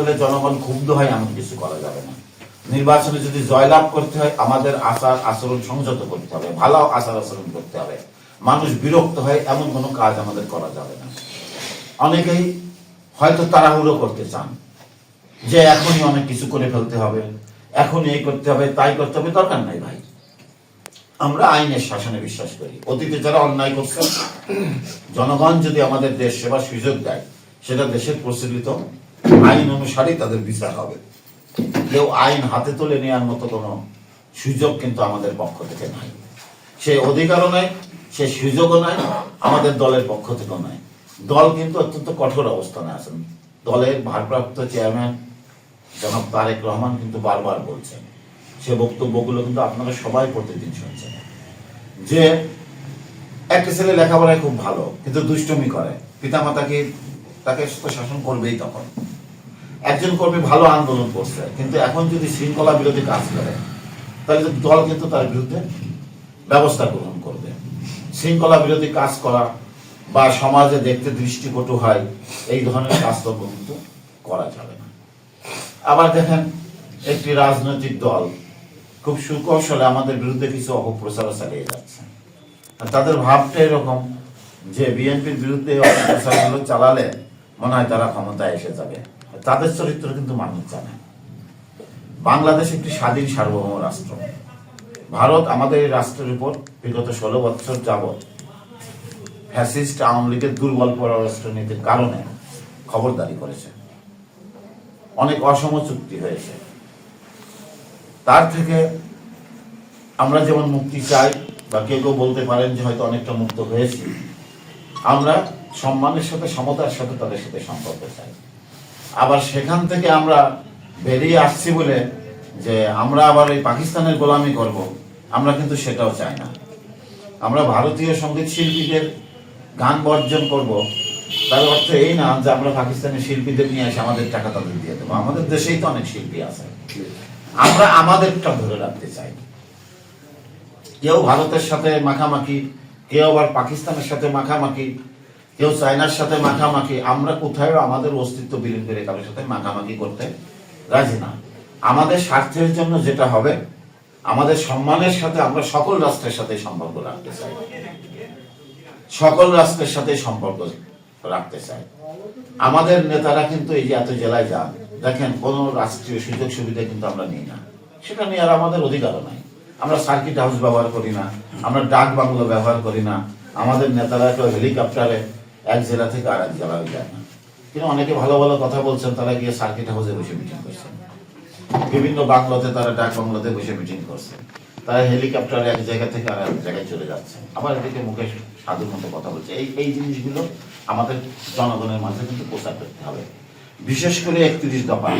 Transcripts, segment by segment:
হলে জনগণ ক্ষুব্ধ হয়, এমন কিছু করা যাবে না। নির্বাচনে যদি জয়লাভ করতে হয়, আমাদের আচার আচরণ সংযত করতে হবে, ভালো আচার আচরণ করতে হবে। মানুষ বিরক্ত হয়, এমন কোনো কাজ আমাদের করা যাবে না। অনেকেই হয়তো তাড়াহুড়ো করতে চান, যে এখনই অনেক কিছু করে ফেলতে হবে, এখনই এই করতে হবে, তাই করতে হবে, দরকার নাই ভাই। আমরা আইনের শাসনে বিশ্বাস করি। অতীতে যারা অন্যায় করছে জনগণ যদি আমাদের দেশ সেবার সুযোগ দেয়, সেটা দেশের প্রচলিত আইন অনুসারে তাদের বিচার হবে। কেউ আইন হাতে তুলে নেওয়ার মতো কোনো সুযোগ কিন্তু আমাদের পক্ষ থেকে নাই। সে অধিকারও নাই, সে সুযোগও নাই, আমাদের দলের পক্ষ থেকেও নাই। দল কিন্তু অত্যন্ত কঠোর অবস্থানে আছেন। দলের ভারপ্রাপ্ত চেয়ারম্যান জনাব তারেক রহমান কিন্তু বারবার বলছেন, সে বক্তব্যগুলো কিন্তু আপনারা সবাই প্রতিদিন শুনছেন, যে একটা ছেলে লেখাপড়ায় খুব ভালো, কিন্তু দুষ্টমি করে। পিতামাতাকে তাকে শাসন করবেই তখন? একজন কর্মী ভালো আন্দোলন করছে, কিন্তু এখন যদি শৃঙ্খলা বিরোধী কাজ করে, তাহলে দল কিন্তু তার বিরুদ্ধে ব্যবস্থা গ্রহণ করবে। শৃঙ্খলা বিরোধী কাজ করা বা সমাজে দেখতে দৃষ্টিকটু হয়, এই ধরনের কাজকর্ম কিন্তু করা যাবে না। আবার দেখেন, একটি রাজনৈতিক দল খুব সুকৌশলে আমাদের বিরুদ্ধে কিছু অপপ্রচার চালিয়ে যাচ্ছে। তাদের ভাবটা এরকম যে বিএনপির বিরুদ্ধে অপপ্রচারগুলো চালালে মনে হয় তারা ক্ষমতায় এসে যাবে। তাদের চরিত্র কিন্তু মানুষ জানে। বাংলাদেশ একটি স্বাধীন সার্বভৌম রাষ্ট্র। ভারত আমাদের এই রাষ্ট্রের উপর বিগত ষোলো বছর যাবৎ ফ্যাসিস্ট আওয়ামী লীগের দুর্বল পররাষ্ট্র নীতির কারণে খবরদারি করেছে। অনেক অসম চুক্তি হয়েছে। তার থেকে আমরা যেমন মুক্তি চাই, বা কেউ কেউ বলতে পারেন যে হয়তো অনেকটা মুক্ত হয়েছি, আমরা সম্মানের সাথে, সমতার সাথে তাদের সাথে সম্পর্ক চাই। আবার সেখান থেকে আমরা বেরিয়ে আসছি বলে যে আমরা আবার এই পাকিস্তানের গোলামি করব, আমরা কিন্তু সেটাও চাই না। আমরা ভারতীয় সংগীত শিল্পীদের গান বর্জন করব, তার অর্থ এই না যে আমরা পাকিস্তানের শিল্পীদের নিয়ে এসে আমাদের টাকা তাদের দিয়ে দেবো। আমাদের দেশেই তো অনেক শিল্পী আছে। আমরা আমাদেরটা ধরে রাখতে চাই। কেউ ভারতের সাথে মাখামাখি, কেউ আবার পাকিস্তানের সাথে মাখামাখি কেউ চায়নার সাথে মাখামাখি, আমরা কোথায় আমাদের অস্তিত্ব বিলীন করে কারোর সাথে মাখামাখি করতে রাজি না। আমাদের স্বার্থের জন্য যেটা হবে, আমাদের সম্মানের সাথে আমরা সকল রাষ্ট্রের সাথে সম্পর্ক রাখতে চাই। সকল রাষ্ট্রের সাথে সম্পর্ক রাখতে চাই। আমাদের নেতারা কিন্তু এই যে এত জেলায় যান, দেখেন কোন রাষ্ট্রীয় সুযোগ সুবিধা কিন্তু আমরা নিই না। সেটা নিয়ে আর আমাদের অধিকারও নাই। আমরা সার্কিট হাউস ব্যবহার করি না, আমরা ডাক বাংলো ব্যবহার করি না। আমাদের নেতারা কেউ হেলিকপ্টারে এক জেলা থেকে আর এক জেলায় যায় না। কিন্তু অনেকে ভালো ভালো কথা বলছেন, তারা গিয়ে সার্কিট হাউসে বসে মিটিং করছেন। বিভিন্ন বাংলাতে তারা ডাক বাংলাতে বসে মিটিং করছে তারা হেলিকপ্টারে এক জায়গা থেকে আর এক জায়গায় চলে যাচ্ছে। আবার এদিকে মুখে সাধুর মতো কথা বলছে। এই এই জিনিসগুলো আমাদের জনগণের মাঝে কিন্তু প্রচার করতে হবে। বিশেষ করে একত্রিশ দফা।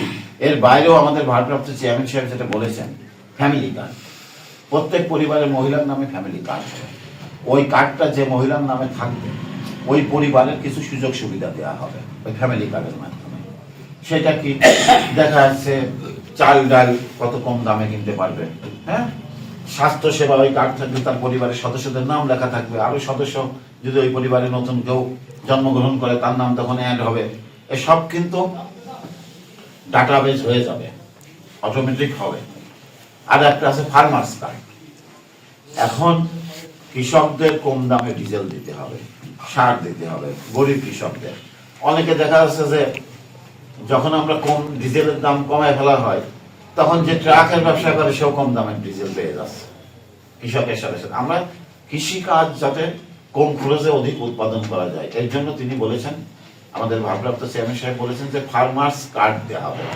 এর বাইরেও আমাদের ভারপ্রাপ্ত চেয়ারম্যান সাহেব যেটা বলেছেন ফ্যামিলি কার্ড প্রত্যেক পরিবারের মহিলার নামে ফ্যামিলি কার্ড ওই কার্ডটা যে মহিলার নামে থাকবে ওই পরিবারের কিছু সুযোগ সুবিধা দেওয়া হবে, ওই ফ্যামিলি কার্ডের মাধ্যমে। সেটা কি দেখা যাচ্ছে চাল ডাল কত কম দামে কিনতে পারবে হ্যাঁ? স্বাস্থ্য সেবা ওই কার্ড থাকবে তার পরিবারের সদস্যদের নাম লেখা থাকবে। আরও সদস্য যদি ওই পরিবারে নতুন কেউ জন্মগ্রহণ করে, তার নাম তখন অ্যাড হবে। এসব কিন্তু ডাটাবেজ হয়ে যাবে অটোমেটিক হবে। আর একটা আছে ফার্মার্স কার্ড এখন কৃষকদের কম দামে ডিজেল দিতে হবে। সার দিতে হবে, গরিব কৃষকদের। অনেকে দেখা যাচ্ছে যে যখন আমরা কম ডিজেলের দাম কমায় ফেলা হয়, তখন যে ট্রাকের ব্যবসা করে, সেও কম দামে ডিজেল পেয়ে যাচ্ছে কৃষকের সাথে সাথে। আমরা কৃষিকাজ যাতে কম খরচে অধিক উৎপাদন করা যায়, এর জন্য তিনি বলেছেন, আমাদের ভারপ্রাপ্ত চেয়ারম্যান সাহেব বলেছেন যে ফার্মার্স কার্ড দেওয়া হবে।